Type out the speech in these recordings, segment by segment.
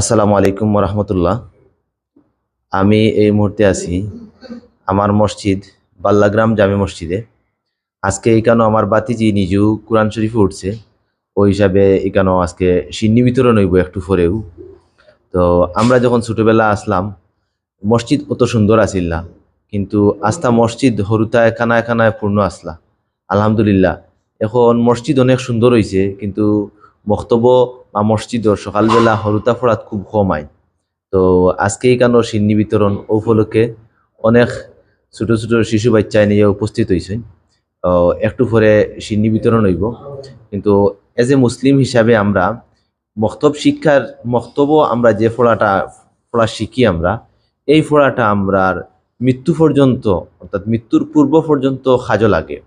আসসালামু আলাইকুম রহমতুল্লাহ আমি এই মুহূর্তে আছি আমার মসজিদ, বাল্লাগ্রাম জামে মসজিদে। আজকে এখানে আমার বাতিজি নিজেও কোরআন শরীফে উঠছে। ওই হিসাবে এখানেও আজকে সিন্নি বিতরণ হইব একটু পরেও। তো আমরা যখন ছোটোবেলা আসলাম, মসজিদ অত সুন্দর আসিল না। কিন্তু আস্তা মসজিদ হরুতায় খানায় খানায় পূর্ণ আসলা। আলহামদুলিল্লাহ। এখন মসজিদ অনেক সুন্দর হয়েছে কিন্তু বক্তব্য বা মসজিদর সকালবেলা হরুতা ফরাত খুব কম আয় তো আজকে এখানে সিন্নি বিতরণ উপলক্ষে অনেক ছোট ছোট শিশু বাচ্চায় নিয়ে উপস্থিত হয়েছেন তো একটু পরে সিন্নি বিতরণ হইব। কিন্তু এজ এ মুসলিম হিসাবে আমরা, মক্তব শিক্ষার মক্তব্য আমরা যে ফোড়াটা ফোড়া শিখি আমরা, এই ফোড়াটা আমরার মৃত্যু পর্যন্ত, অর্থাৎ মৃত্যুর পূর্ব পর্যন্ত কাজও লাগে।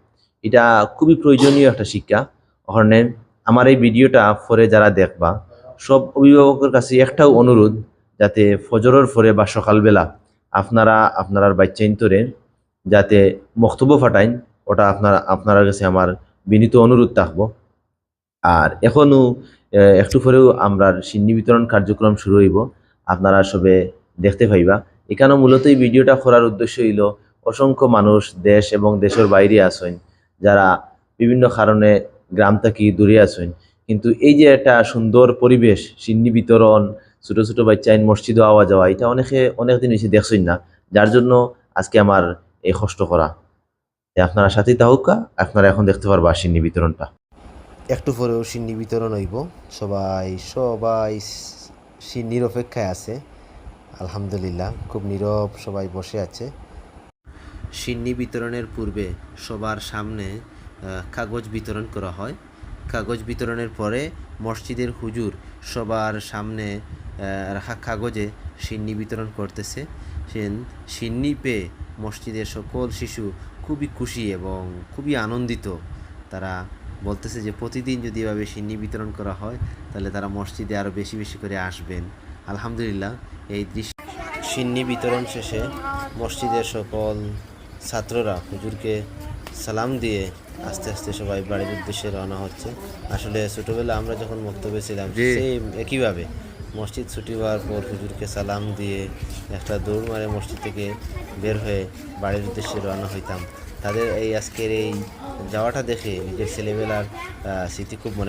এটা খুবই প্রয়োজনীয় একটা শিক্ষা। ওখানে আমার এই ভিডিওটা পরে যারা দেখবা, সব অভিভাবকের কাছে একটাও অনুরোধ যাতে ফজরের পরে বা সকালবেলা আপনারা আপনার বাচ্চাইন্তরে যাতে মক্তব্য ফাটাইন, ওটা আপনার আপনার কাছে আমার বিনীত অনুরোধ থাকব। আর এখনও একটু পরেও আমরা সিন্নি বিতরণ কার্যক্রম শুরু হইব, আপনারা সবে দেখতে পাইবা। এখানে মূলত এই ভিডিওটা করার উদ্দেশ্য হইল, অসংখ্য মানুষ দেশ এবং দেশের বাইরে আসেন যারা বিভিন্ন কারণে গ্রাম থেকে দূরে আসেন কিন্তু এই যে একটা সুন্দর পরিবেশ, সিন্নি বিতরণ, ছোট ছোট বাচ্চাইন মসজিদে আওয়া যাওয়া, এটা অনেকে অনেক দিন হয়েছে দেখছেন না। যার জন্য আজকে আমার এই কষ্ট করা। আপনারা সাথেই তাহুকা আপনারা এখন দেখতে পারবা সিন্নি বিতরণটা। একটু পরেও সিন্নি বিতরণ হইব। সবাই সবাই সিন্নির অপেক্ষায় আছে। আলহামদুলিল্লাহ, খুব নীরব সবাই বসে আছে। সিন্নি বিতরণের পূর্বে সবার সামনে কাগজ বিতরণ করা হয়। কাগজ বিতরণের পরে মসজিদের হুজুর সবার সামনে রাখা কাগজে সিন্নি বিতরণ করতেছে। সিন্নি পেয়ে মসজিদের সকল শিশু খুবই খুশি এবং খুবই আনন্দিত। তারা বলতেছে যে, প্রতিদিন যদি এভাবে সিন্নি বিতরণ করা হয়, তাহলে তারা মসজিদে আরও বেশি বেশি করে আসবেন। আলহামদুলিল্লাহ, এই দৃশ্য সিন্নি বিতরণ শেষে মসজিদের সকল ছাত্ররা হুজুরকে সালাম দিয়ে আস্তে আস্তে সবাই বাড়ির উদ্দেশ্যে রওনা হচ্ছে। আসলে ছোটোবেলা আমরা যখন বক্তব্যে ছিলাম সেম একইভাবে। মসজিদ ছুটি হওয়ার পর হুজুরকে সালাম দিয়ে একটা দৌড় মারে মসজিদ থেকে বের হয়ে বাড়ির উদ্দেশ্যে রওনা হইতাম। তাদের এই আজকের এই যাওয়াটা দেখে নিজের ছেলেবেলার স্মৃতি খুব মনে